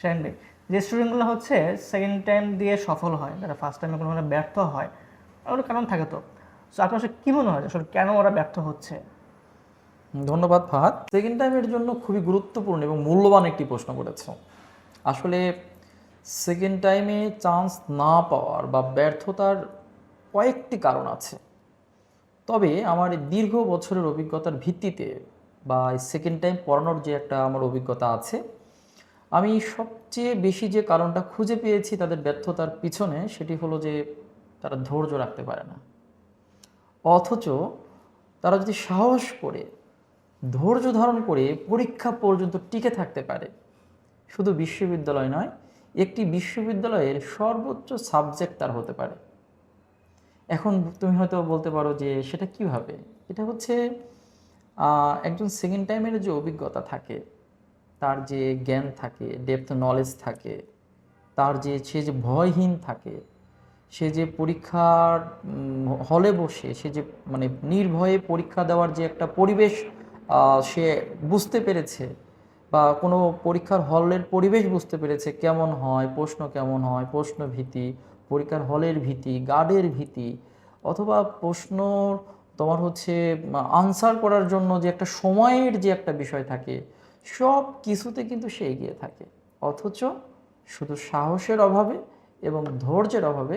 ভাই যে স্টুডেন্টগুলো হচ্ছে সেকেন্ড টাইম দিয়ে সফল হয়, যারা ফার্স্ট টাইমে কোনো ব্যর্থ হয় ওর কারণ থাকে তো। সো আপনার আসলে কী মনে হয় আসলে কেন ওরা ব্যর্থ হচ্ছে? ধন্যবাদ, ফাহাদ। সেকেন্ড টাইমের জন্য খুবই গুরুত্বপূর্ণ এবং মূল্যবান একটি প্রশ্ন করেছ। আসলে সেকেন্ড টাইমে চান্স না পাওয়ার বা ব্যর্থতার কয়েকটি কারণ আছে। তবে আমার দীর্ঘ বছরের অভিজ্ঞতার ভিত্তিতে বা সেকেন্ড টাইম পড়ানোর যে একটা আমার অভিজ্ঞতা আছে আমি সবচেয়ে বেশি যে কারণটা খুঁজে পেয়েছি তাদের ব্যর্থতার পিছনে, সেটি হলো যে তারা ধৈর্য রাখতে পারে না। অথচ তারা যদি সাহস করে, ধৈর্য ধারণ করে পরীক্ষা পর্যন্ত টিকে থাকতে পারে, শুধু বিশ্ববিদ্যালয় নয়, একটি বিশ্ববিদ্যালয়ের সর্বোচ্চ সাবজেক্ট তার হতে পারে। এখন তুমি হয়তো বলতে পারো যে সেটা কীভাবে? এটা হচ্ছে একজন সেকেন্ড টাইমের যে অভিজ্ঞতা থাকে তার যে জ্ঞান থাকে ডেপথ নলেজ থাকে, তার যে, সে যে ভয়হীন থাকে, সে যে পরীক্ষার হলে বসে, সে যে মানে নির্ভয়ে পরীক্ষা দেওয়ার যে একটা পরিবেশ সে বুঝতে পেরেছে বা কোনো পরীক্ষার হলের পরিবেশ বুঝতে পেরেছে কেমন হয়, প্রশ্ন কেমন হয় প্রশ্ন ভীতি পরীক্ষার হলের ভীতি গার্ডের ভীতি, অথবা প্রশ্ন তোমার হচ্ছে আনসার করার জন্য যে একটা সময়ের যে একটা বিষয় থাকে সব কিছুতে কিন্তু সে এগিয়ে থাকে। অথচ শুধু সাহসের অভাবে এবং ধৈর্যের অভাবে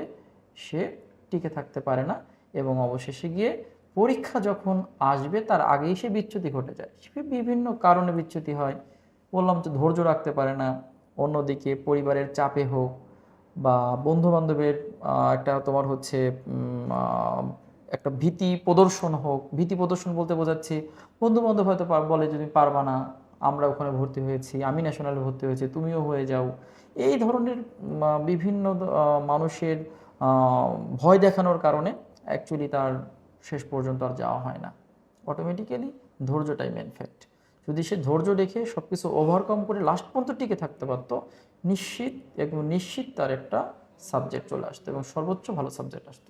সে টিকে থাকতে পারে না এবং অবশেষে গিয়ে পরীক্ষা যখন আসবে, তার আগেই সে বিচ্যুতি ঘটে যায়। সে বিভিন্ন কারণে বিচ্যুতি হয়। বললাম তো ধৈর্য রাখতে পারে না। অন্যদিকে পরিবারের চাপে হোক বা বন্ধু বান্ধবের একটা তোমার হচ্ছে একটা ভীতি প্রদর্শন হোক। ভীতি প্রদর্শন বলতে বোঝাচ্ছি। বন্ধু বান্ধব হয়তো বলে যদি পারবা না। আমরা ওখানে ভর্তি হয়েছি, আমি ন্যাশনালে ভর্তি হয়েছি, তুমিও হয়ে যাও। এই ধরনের বিভিন্ন মানুষের ভয় দেখানোর কারণে অ্যাকচুয়ালি তার শেষ পর্যন্ত আর যাওয়া হয় না। অটোমেটিক্যালি ধৈর্যটাই মেন ফ্যাক্ট যদি সে ধৈর্য রেখে সব কিছু ওভারকাম করে লাস্ট পর্যন্ত টিকে থাকতে পারতো, নিশ্চিত, একদম নিশ্চিত তার একটা সাবজেক্ট চলে আসতো এবং সর্বোচ্চ ভালো সাবজেক্ট আসতো।